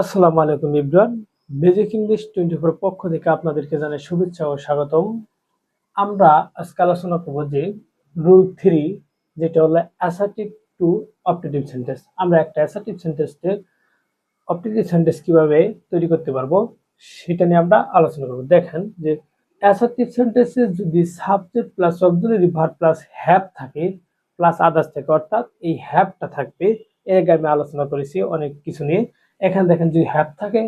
আসসালামু আলাইকুম ইব্রান। বেজিক ইংলিশ টোয়েন্টি ফোর পক্ষ থেকে আপনাদেরকে জানাই শুভেচ্ছা ও স্বাগতম। আমরা আজকে আলোচনা করব যে রুল থ্রি যেটা হলো অ্যাসার্টিভ টু অপটেটিভ সেন্টেন্স আমরা একটা অ্যাসার্টিভ সেন্টেন্সের অপটেটিভ সেন্টেন্স কীভাবে তৈরি করতে পারব, সেটা নিয়ে আমরা আলোচনা করব। দেখেন যে অ্যাসার্টিভ সেন্টেন্সে যদি subject plus auxiliary verb plus হ্যাপ থাকে প্লাস আদার্স থাকে, অর্থাৎ এই হ্যাপটা থাকবে, এর আগে আমি আলোচনা করেছি অনেক কিছু নিয়ে। এখানে দেখেন যদি হ্যাভ থাকে,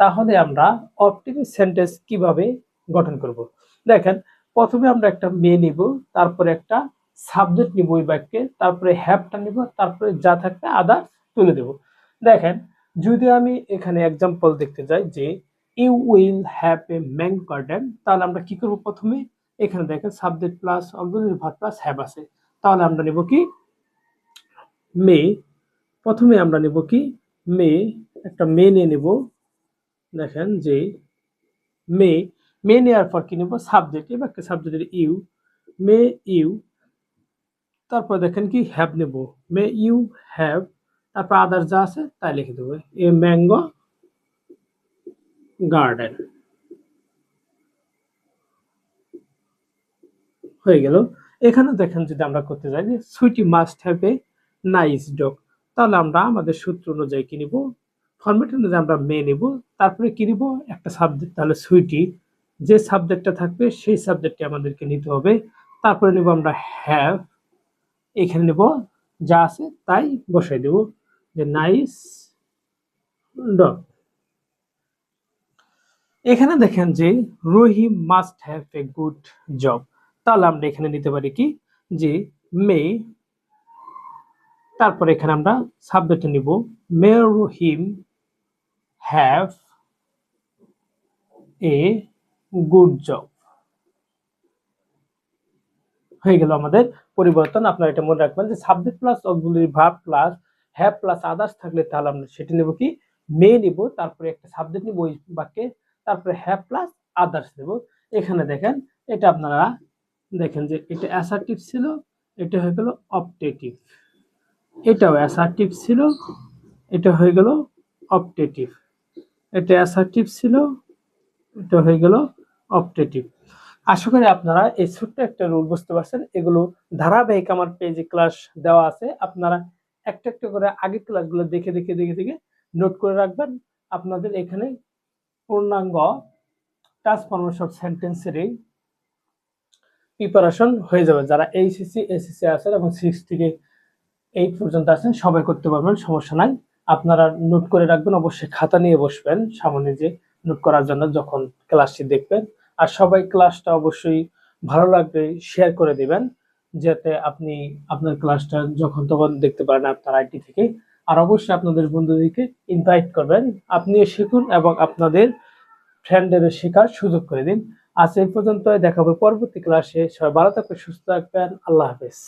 তাহলে আমরা অপটিমিক সেন্টেন্স কীভাবে গঠন করব? দেখেন, প্রথমে আমরা একটা মে নিব, তারপরে একটা সাবজেক্ট নিব ওই বাক্যে, তারপরে হ্যাভটা নিব, তারপরে যা থাকবে আদার্স তুলে দেব। দেখেন, যদি আমি এখানে এক্সাম্পল দেখতে যাই যে you will have a mango garden তাহলে আমরা কি করব প্রথমে? এখানে দেখেন subject plus verb plus have আছে। তাহলে আমরা নেব কি? মে প্রথমে আমরা নেব কি? মে একটা মে নিয়ে নেব। দেখেন যে মে মে নেওয়ার পর কি নেব? সাবজেক্ট এবার একটা সাবজেক্টের ইউ মে ইউ তারপর দেখেন কি হ্যাভ নেব। মে ইউ হ্যাভ তারপর আদার যা আছে তাই লিখে দেবো। এ ম্যাঙ্গো গার্ডেন হয়ে গেল। এখানে দেখেন যদি আমরা করতে যাই Sweety must have a nice dog তাহলে আমরা আমাদের সূত্র অনুযায়ী কি নিব? ফর্মেট অনুযায়ী আমরা মে নিব, তারপরে কি নিব? একটা সাবজেক্ট তাহলে সুইটি যে সাবজেক্টটা থাকবে, সেই সাবজেক্টটি আমাদেরকে নিতে হবে। তারপরে নেব আমরা হ্যাভ এখানে নেব, যা আছে তাই বসাই দেব। যে নাইস ডগ এখানে দেখেন যে Rohi must have a good job তাহলে আমরা এখানে নিতে পারি কি? যে মে তারপরে এখানে আমরা সাবজেক্টে নিব। May Rahim have a good job হয়ে গেল আমাদের পরিবর্তন। আপনারা এটা মনে রাখবেন যে subject plus auxiliary verb plus have plus others থাকলে তাহলে আমরা সেটা নেব কি? মে নিব, তারপরে একটা সাবজেক্ট নিব ওই বাক্যে, তারপরে হ্যাভ প্লাস আদার্স নেব। এখানে দেখেন, এটা আপনারা দেখেন যে এটা অ্যাসার্টিভ ছিল, এটা হয়ে গেল অপটেটিভ এটাও অ্যাসার্টিভ ছিল, এটা হয়ে গেল অপটেটিভ এটা অ্যাসার্টিভ ছিল, এটা হয়ে গেল অপটেটিভ আশা করি আপনারা এই ছোট্ট একটা রুল বুঝতে পারছেন। এগুলো ধারাবাহিক আমার পেজে ক্লাস দেওয়া আছে। আপনারা একটা একটা করে আগের ক্লাসগুলো দেখে দেখে দেখে দেখে নোট করে রাখবেন। আপনাদের এখানে পূর্ণাঙ্গ ট্রান্সফরমেশন সেন্টেন্সের এই প্রিপারেশন হয়ে যাবে। যারা এইচএসসি এসএসসি আছেন এবং সিক্স থেকে এইট পর্যন্ত আছেন, সবাই করতে পারবেন, সমস্যা নাই। আপনারা নোট করে রাখবেন, অবশ্যই খাতা নিয়ে বসবেন সামনে যে নোট করার জন্য যখন ক্লাসটি দেখবেন। আর সবাই ক্লাসটা অবশ্যই ভালো লাগবে শেয়ার করে দিবেন, যাতে আপনি আপনার ক্লাসটা যখন তখন দেখতে পারেন আপনার আইটি থেকে। আর অবশ্যই আপনাদের বন্ধুদেরকে ইনভাইট করবেন, আপনিও শিখুন এবং আপনাদের ফ্রেন্ডেরও শেখার সুযোগ করে দিন। আজ এই পর্যন্ত দেখাবো পরবর্তী ক্লাসে সবাই ভালো থাকবে সুস্থ থাকবেন, আল্লাহ হাফেজ।